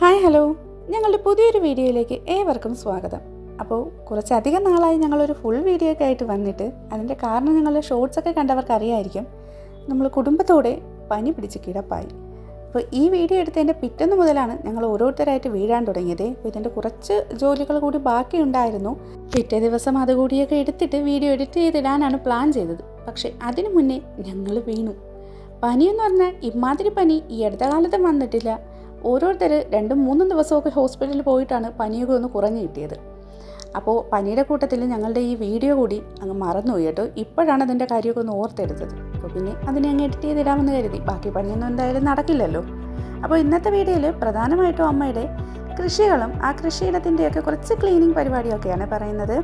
Hi hello. ഞങ്ങളുടെ പുതിയൊരു വീഡിയോയിലേക്ക് ഏവർക്കും സ്വാഗതം. അപ്പോൾ കുറച്ചധികം നാളായി ഞങ്ങളൊരു ഫുൾ വീഡിയോ ഒക്കെ ആയിട്ട് വന്നിട്ട് അതിന്റെ കാരണം നിങ്ങളുടെ ഷോർട്സ് ഒക്കെ കണ്ടവർക്ക് അറിയായിരിക്കും. നമ്മൾ കുടുംബത്തോടെ പനി പിടിച്ച് കിടപ്പായി. അപ്പോൾ ഈ വീഡിയോ എടുത്തതിന്റെ പിറ്റേന്ന് മുതലാണ് ഞങ്ങൾ ഓരോരുത്തരായിട്ട് വീഴാൻ തുടങ്ങിയത്. അപ്പോൾ ഇതിന്റെ കുറച്ച് ജോലികൾ കൂടി ബാക്കിയുണ്ടായിരുന്നു പിറ്റേ ദിവസം അതുകൂടിയൊക്കെ എടുത്തിട്ട് വീഡിയോ എഡിറ്റ് ചെയ്തിടാനാണ് പ്ലാൻ ചെയ്തത്. പക്ഷേ അതിനു മുന്നേ ഞങ്ങൾ വീണു. പനിയെന്ന് പറഞ്ഞാൽ ഇമാതിരി പനി ഈ അടുത്ത കാലത്തും വന്നിട്ടില്ല. ഓരോരുത്തർ രണ്ടും മൂന്നും ദിവസമൊക്കെ ഹോസ്പിറ്റലിൽ പോയിട്ടാണ് പനിയൊക്കെ ഒന്ന് കുറഞ്ഞു കിട്ടിയത്. അപ്പോൾ പനിയുടെ കൂട്ടത്തിൽ ഞങ്ങളുടെ ഈ വീഡിയോ കൂടി അങ്ങ് മറന്നുപോയി കേട്ടോ. ഇപ്പോഴാണ് അതിന്റെ കാര്യമൊക്കെ ഒന്ന് ഓർത്തെടുത്തത്. അപ്പോൾ പിന്നെ അതിനെ അങ്ങ് എഡിറ്റ് ചെയ്തിടാമെന്ന് കരുതി. ബാക്കി പണിയൊന്നും എന്തായാലും നടക്കില്ലല്ലോ. അപ്പോൾ ഇന്നത്തെ വീഡിയോയിൽ പ്രധാനമായിട്ടും അമ്മയുടെ കൃഷികളും ആ കൃഷിയിടത്തിന്റെയൊക്കെ കുറച്ച് ക്ലീനിങ് പരിപാടിയൊക്കെയാണ് പറയുന്നത്.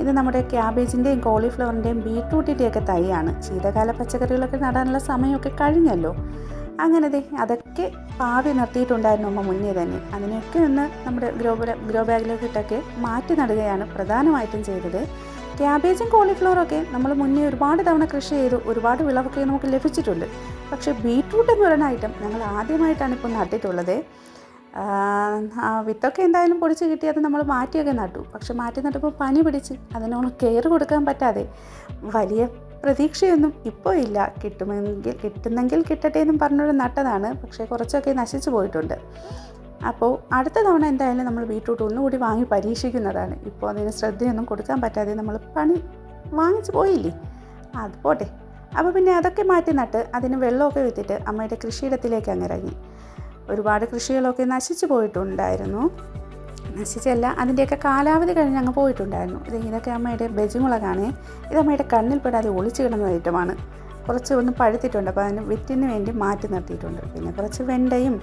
ഇത് നമ്മുടെ ക്യാബേജിന്റെയും കോളിഫ്ലവറിന്റെയും ബീട്രൂട്ടിന്റെയൊക്കെ തൈയാണ്. ശീതകാല പച്ചക്കറികളൊക്കെ നടാനുള്ള സമയമൊക്കെ കഴിഞ്ഞല്ലോ. അങ്ങനെ ദേ അതൊക്കെ പാവി നിർത്തിയിട്ടുണ്ടായിരുന്നു അമ്മ മുന്നേ തന്നെ. അതിനെയൊക്കെ ഒന്ന് നമ്മുടെ ഗ്രോ ഗ്രോ ബാഗിലേക്ക് ഇട്ടൊക്കെ മാറ്റി നടുകയാണ് പ്രധാനമായിട്ടും ചെയ്തത്. ക്യാബേജും കോളിഫ്ലവറൊക്കെ നമ്മൾ മുന്നേ ഒരുപാട് തവണ കൃഷി ചെയ്തു ഒരുപാട് വിളവൊക്കെ നമുക്ക് ലഭിച്ചിട്ടുണ്ട്. പക്ഷേ ബീട്രൂട്ട് എന്ന് പറയുന്ന ഐറ്റം ഞങ്ങൾ ആദ്യമായിട്ടാണ് ഇപ്പോൾ നട്ടിട്ടുള്ളത്. വിത്തൊക്കെ എന്തായാലും പൊടിച്ച് കിട്ടി അത് നമ്മൾ മാറ്റിയൊക്കെ നട്ടു. പക്ഷെ മാറ്റി നട്ടപ്പോൾ പനി പിടിച്ച് അതിനോട് കെയർ കൊടുക്കാൻ പറ്റാതെ വലിയ പ്രതീക്ഷയൊന്നും ഇപ്പോൾ ഇല്ല. കിട്ടുമെങ്കിൽ കിട്ടുന്നെങ്കിൽ കിട്ടട്ടെ എന്നും പറഞ്ഞൊരു നട്ടതാണ്. പക്ഷേ കുറച്ചൊക്കെ നശിച്ചു പോയിട്ടുണ്ട്. അപ്പോൾ അടുത്ത തവണ എന്തായാലും നമ്മൾ ബീട്രൂട്ട് ഒന്നുകൂടി വാങ്ങി പരീക്ഷിക്കുന്നതാണ്. ഇപ്പോൾ അതിന് ശ്രദ്ധയൊന്നും കൊടുക്കാൻ പറ്റാതെ നമ്മൾ പണി വാങ്ങിച്ചു പോയില്ലേ? അത് പോട്ടെ. അപ്പോൾ പിന്നെ അതൊക്കെ മാറ്റി നട്ട് അതിന് വെള്ളമൊക്കെ വിത്തിട്ട് അമ്മയുടെ കൃഷിയിടത്തിലേക്ക് അങ്ങിറങ്ങി ഒരുപാട് കൃഷികളൊക്കെ നശിച്ചു പോയിട്ടുണ്ടായിരുന്നു. നശിച്ചല്ല. അതിന്റെയൊക്കെ കാലാവധി കഴിഞ്ഞ് അങ്ങ് പോയിട്ടുണ്ടായിരുന്നു. ഇത് ഇതൊക്കെ അമ്മയുടെ ബജിമുളകാണ്. ഇത് അമ്മയുടെ കണ്ണിൽ പെടാതെ ഒളിച്ചു കിടന്ന ഐറ്റമാണ്. കുറച്ച് ഒന്ന് പഴുത്തിട്ടുണ്ട്. അപ്പോൾ അതിന് വിറ്റിന് വേണ്ടി മാറ്റി നിർത്തിയിട്ടുണ്ട്. പിന്നെ കുറച്ച് വെണ്ടയും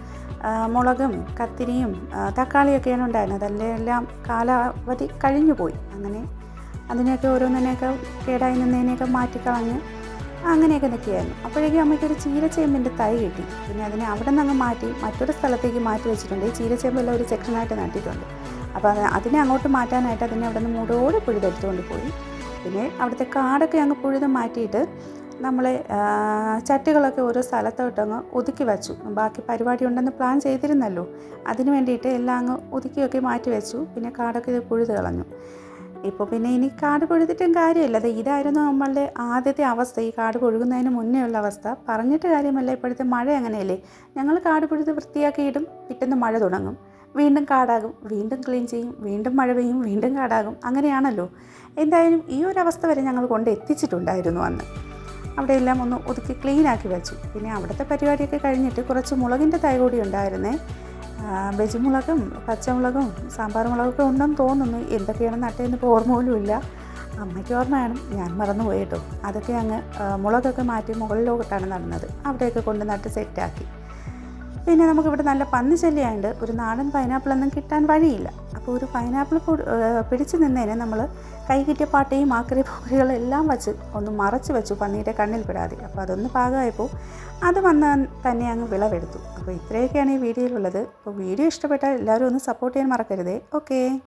മുളകും കത്തിരിയും തക്കാളിയൊക്കെയാണ് ഉണ്ടായിരുന്നത്. അതിലെല്ലാം കാലാവധി കഴിഞ്ഞു പോയി. അങ്ങനെ അതിനെയൊക്കെ ഓരോന്നിനെയൊക്കെ കേടായി നിന്നതിനെയൊക്കെ മാറ്റിക്കളഞ്ഞ് അങ്ങനെയൊക്കെ നിൽക്കുകയായിരുന്നു അപ്പോഴേക്കും അമ്മയ്ക്ക് ഒരു ചീരച്ചേമ്പിന്റെ തൈ കിട്ടി. പിന്നെ അതിനെ അവിടെ നിന്ന് അങ്ങ് മാറ്റി മറ്റൊരു സ്ഥലത്തേക്ക് മാറ്റി വെച്ചിട്ടുണ്ട്. ഈ ചീരച്ചേമ്പെല്ലാം ഒരു സെക്ഷനായിട്ട് നട്ടിട്ടുണ്ട്. അപ്പോൾ അത് അതിനെ അങ്ങോട്ട് മാറ്റാനായിട്ട് അതിനെ അവിടെ നിന്ന് മൂടോട് പുഴുതെടുത്തുകൊണ്ട് പോയി. പിന്നെ അവിടുത്തെ കാടൊക്കെ അങ്ങ് പുഴുത് മാറ്റിയിട്ട് നമ്മളെ ചട്ടികളൊക്കെ ഓരോ സ്ഥലത്തോട്ടങ്ങ് ഒതുക്കി വെച്ചു. ബാക്കി പരിപാടി ഉണ്ടെന്ന് പ്ലാൻ ചെയ്തിരുന്നല്ലോ. അതിന് വേണ്ടിയിട്ട് എല്ലാം അങ്ങ് ഒതുക്കിയൊക്കെ മാറ്റി വെച്ചു. പിന്നെ കാടൊക്കെ ഇത് പുഴുത് കളഞ്ഞു. ഇപ്പോൾ പിന്നെ ഇനി കാട് പൊഴുതിട്ടും കാര്യമില്ല. അത് ഇതായിരുന്നു നമ്മളുടെ ആദ്യത്തെ അവസ്ഥ. ഈ കാട് പൊഴുകുന്നതിന് മുന്നേ ഉള്ള അവസ്ഥ. പറഞ്ഞിട്ട് കാര്യമല്ല. ഇപ്പോഴത്തെ മഴ അങ്ങനെയല്ലേ ഞങ്ങൾ കാട് പൊഴുത് വൃത്തിയാക്കിയിടും പിറ്റേന്ന് മഴ തുടങ്ങും. വീണ്ടും കാടാകും. വീണ്ടും ക്ലീൻ ചെയ്യും. വീണ്ടും മഴ പെയ്യും. വീണ്ടും കാടാകും. അങ്ങനെയാണല്ലോ. എന്തായാലും ഈ ഒരു അവസ്ഥ വരെ ഞങ്ങൾ കൊണ്ട് എത്തിച്ചിട്ടുണ്ടായിരുന്നു അന്ന്. അവിടെ എല്ലാം ഒന്ന് ഒതുക്കി ക്ലീനാക്കി വെച്ചു. പിന്നെ അവിടുത്തെ പരിപാടിയൊക്കെ കഴിഞ്ഞിട്ട് കുറച്ച് മുളകിന്റെ തൈ കൂടി ഉണ്ടായിരുന്നേ. ബജിമുളകും പച്ചമുളകും സാമ്പാർ മുളകൊക്കെ ഉണ്ടെന്ന് തോന്നുന്നു. എന്തൊക്കെയാണ് നട്ടേന്ന് ഇപ്പോൾ ഓർമ്മ പോലും ഇല്ല. അമ്മയ്ക്ക് ഓർമ്മയാണ് ഞാൻ മറന്നു പോയിട്ടോ അതൊക്കെ അങ്ങ് മുളകൊക്കെ മാറ്റി മുകളിലോട്ടാണ് നടന്നത്. അവിടെയൊക്കെ കൊണ്ട് നട്ട് സെറ്റാക്കി. പിന്നെ നമുക്കിവിടെ നല്ല പന്നി ഒരു നാടൻ പൈനാപ്പിളൊന്നും കിട്ടാൻ വഴിയില്ല. അപ്പോൾ ഒരു പൈനാപ്പിൾ പിടിച്ചു നിന്നതിന് നമ്മൾ കൈ കിട്ടിയ പാട്ടയും ആക്രി എല്ലാം വച്ച് ഒന്ന് മറച്ച് വെച്ചു പന്നിയുടെ കണ്ണിൽ പെടാതെ. അപ്പോൾ അതൊന്ന് പാകമായപ്പോൾ അത് വന്ന് തന്നെ അങ്ങ് വിളവെടുത്തു. അപ്പോൾ ഇത്രയൊക്കെയാണ് ഈ വീഡിയോയിലുള്ളത്. അപ്പോൾ വീഡിയോ ഇഷ്ടപ്പെട്ടാൽ എല്ലാവരും ഒന്ന് സപ്പോർട്ട് ചെയ്യാൻ മറക്കരുതേ. ഓക്കേ.